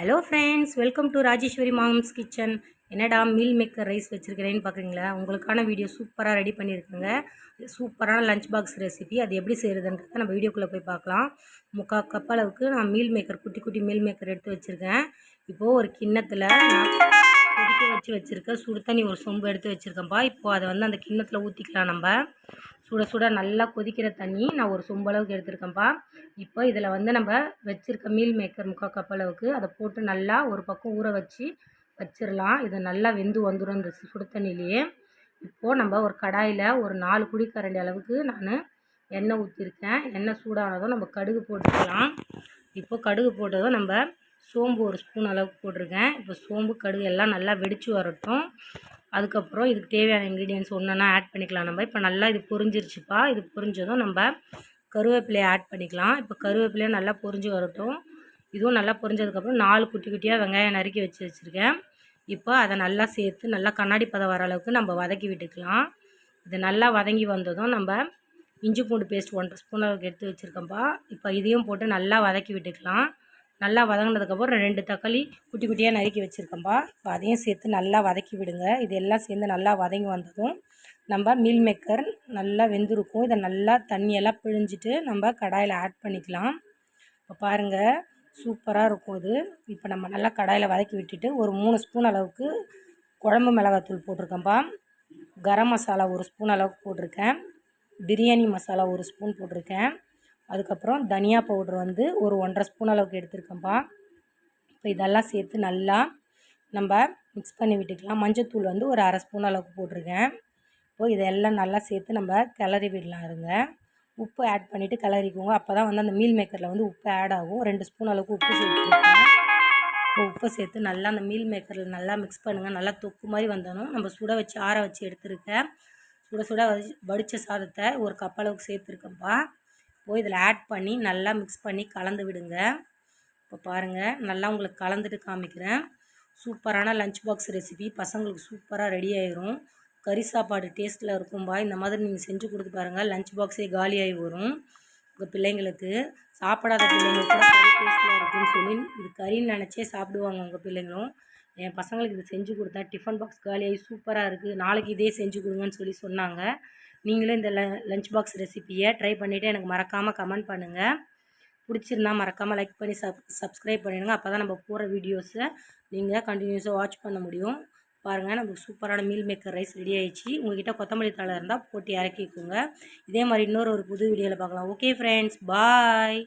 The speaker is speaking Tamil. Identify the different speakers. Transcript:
Speaker 1: Hello friends welcome to Rajeswari mom's kitchen என்னடா மீல் மேக்கர் ரைஸ் வச்சுருக்கிறேன்னு பார்க்குறீங்களா உங்களுக்கான வீடியோ சூப்பராக ரெடி பண்ணியிருக்கேங்க. சூப்பரான லஞ்ச் பாக்ஸ் ரெசிபி அது எப்படி செய்கிறதுன்றத நம்ம வீடியோக்குள்ளே போய் பார்க்கலாம். முக்கால் கப் அளவுக்கு நான் மீல் மேக்கர் குட்டி குட்டி மீல் மேக்கர் எடுத்து வச்சுருக்கேன். இப்போது ஒரு கிண்ணத்தில் நான் கொதிக்க வச்சு வச்சுருக்கேன் சுடு தண்ணி ஒரு சொம்பு எடுத்து வச்சுருக்கேன்ப்பா இப்போது அதை வந்து அந்த கிண்ணத்தில் ஊற்றிக்கலாம் நம்ம. சுட சுட நல்லா கொதிக்கிற தண்ணி நான் ஒரு சொம்பு அளவுக்கு எடுத்திருக்கேன்ப்பா இப்போ இதில் வந்து நம்ம வச்சுருக்க மீல் மேக்கர் முக்கால் கப் அளவுக்கு அதை போட்டு நல்லா ஒரு பக்கம் ஊற வச்சு வச்சிடலாம் இது நல்லா வெந்து வந்துடும் இந்த சுடு தண்ணியிலேயே. இப்போது நம்ம ஒரு கடாயில் ஒரு நாலு குடிக்கரண்டி அளவுக்கு நான் எண்ணெய் ஊற்றிருக்கேன் எண்ணெய் சூடானதும் நம்ம கடுகு போட்டுக்கலாம். இப்போது கடுகு போட்டதும் நம்ம சோம்பு ஒரு ஸ்பூன் அளவுக்கு போட்டிருக்கேன். இப்போ சோம்பு கடுகு எல்லாம் நல்லா வெடித்து வரட்டும். அதுக்கப்புறம் இதுக்கு தேவையான இன்க்ரீடியன்ஸ் ஒன்றுனா ஆட் பண்ணிக்கலாம் நம்ம. இப்போ நல்லா இது பொரிஞ்சிருச்சுப்பா. இது பொரிஞ்சதும் நம்ம கருவேப்பிலையை ஆட் பண்ணிக்கலாம். இப்போ கருவேப்பிலையும் நல்லா பொரிஞ்சு வரட்டும். இதுவும் நல்லா பொரிஞ்சதுக்கப்புறம் நாலு குட்டி குட்டியாக வெங்காயம் நறுக்கி வச்சு வச்சுருக்கேன். இப்போ அதை நல்லா சேர்த்து நல்லா கண்ணாடி பதம் வர அளவுக்கு நம்ம வதக்கி விட்டுக்கலாம். இது நல்லா வதங்கி வந்ததும் நம்ம இஞ்சி பூண்டு பேஸ்ட் ஒன்றரை ஸ்பூன் அளவுக்கு எடுத்து வச்சுருக்கோம்ப்பா இப்போ இதையும் போட்டு நல்லா வதக்கி விட்டுக்கலாம். நல்லா வதங்கினதுக்கப்புறம் ரெண்டு தக்காளி குட்டி குட்டியாக நறுக்கி வச்சுருக்கோம்ப்பா இப்போ அதையும் சேர்த்து நல்லா வதக்கி விடுங்க. இது எல்லாம் சேர்ந்து நல்லா வதங்கி வந்ததும் நம்ம மீல் மேக்கர் நல்லா வெந்திருக்கும். இதை நல்லா தண்ணியெல்லாம் பிழிஞ்சிட்டு நம்ம கடாயில் ஆட் பண்ணிக்கலாம். இப்போ பாருங்கள் சூப்பராக இருக்கும் இது. இப்போ நம்ம நல்லா கடாயில் வதக்கி விட்டுட்டு ஒரு மூணு ஸ்பூன் அளவுக்கு குழம்பு மிளகாத்தூள் போட்டிருக்கேன்ப்பா கரம் மசாலா ஒரு ஸ்பூன் அளவுக்கு போட்டிருக்கேன். பிரியாணி மசாலா ஒரு ஸ்பூன் போட்டிருக்கேன். அதுக்கப்புறம் தனியா பவுடர் வந்து ஒரு ஒன்றரை ஸ்பூன் அளவுக்கு எடுத்துருக்கோம்ப்பா இப்போ இதெல்லாம் சேர்த்து நல்லா நம்ம மிக்ஸ் பண்ணி விட்டுக்கலாம். மஞ்சத்தூள் வந்து ஒரு அரை ஸ்பூன் அளவுக்கு போட்டிருக்கேன். இப்போது இதெல்லாம் நல்லா சேர்த்து நம்ம கிளறி விடலாம் இருங்க. உப்பு ஆட் பண்ணிவிட்டு கிளறிக்குவோங்க அப்போ தான் வந்து அந்த மீல் மேக்கரில் வந்து உப்பு ஆட் ஆகும். ரெண்டு ஸ்பூன் அளவுக்கு உப்பு சேர்த்துருக்கேன். இப்போ உப்பை சேர்த்து நல்லா அந்த மீல் மேக்கரில் நல்லா மிக்ஸ் பண்ணுங்கள் நல்லா தொக்கு மாதிரி வந்தணும் நம்ம சுட வச்சு ஆற வச்சு எடுத்துருக்கேன். சுட சுட வடி வடித்த சாதத்தை ஒரு கப் அளவுக்கு சேர்த்துருக்கேன்ப்பா. போய் இதில் ஆட் பண்ணி நல்லா மிக்ஸ் பண்ணி கலந்து விடுங்க. இப்போ பாருங்கள் நல்லா உங்களுக்கு கலந்துட்டு காமிக்கிறேன். சூப்பரான லஞ்ச் பாக்ஸ் ரெசிபி பசங்களுக்கு சூப்பராக ரெடி ஆயிரும். கறி சாப்பாடு டேஸ்ட்டில் இருக்கும்பா இந்த மாதிரி நீங்கள் செஞ்சு கொடுத்து பாருங்கள் லஞ்ச் பாக்ஸே காலியாகி வரும். உங்கள் பிள்ளைங்களுக்கு சாப்பிடாத பிள்ளைங்களுக்கு கறி டேஸ்ட்டில் இருக்குன்னு சொல்லி இது கறின்னு நினச்சே சாப்பிடுவாங்க உங்கள் பிள்ளைங்களும். என் பசங்களுக்கு இது செஞ்சு கொடுத்தா டிஃபன் பாக்ஸ் காலியாகி சூப்பராக இருக்குது நாளைக்கு இதே செஞ்சு கொடுங்கன்னு சொல்லி சொன்னாங்க. நீங்களும் இந்த ல லஞ்ச் பாக்ஸ் ரெசிப்பியை ட்ரை பண்ணிவிட்டு எனக்கு மறக்காமல் கமெண்ட் பண்ணுங்கள் பிடிச்சிருந்தா மறக்காமல் லைக் பண்ணி சப் சப்ஸ்கிரைப் பண்ணிடுங்க. அப்போ தான் நம்ம போகிற வீடியோஸை நீங்கள் கண்டினியூஸாக வாட்ச் பண்ண முடியும். பாருங்கள் நமக்கு சூப்பரான மீல் மேக்கர் ரைஸ் ரெடி ஆகிடுச்சு உங்கள்கிட்ட கொத்தமல்லி தழை இருந்தால் போட்டு இறக்கிக்கோங்க. இதே மாதிரி இன்னொரு ஒரு புது வீடியோவில் பார்க்கலாம். Okay friends bye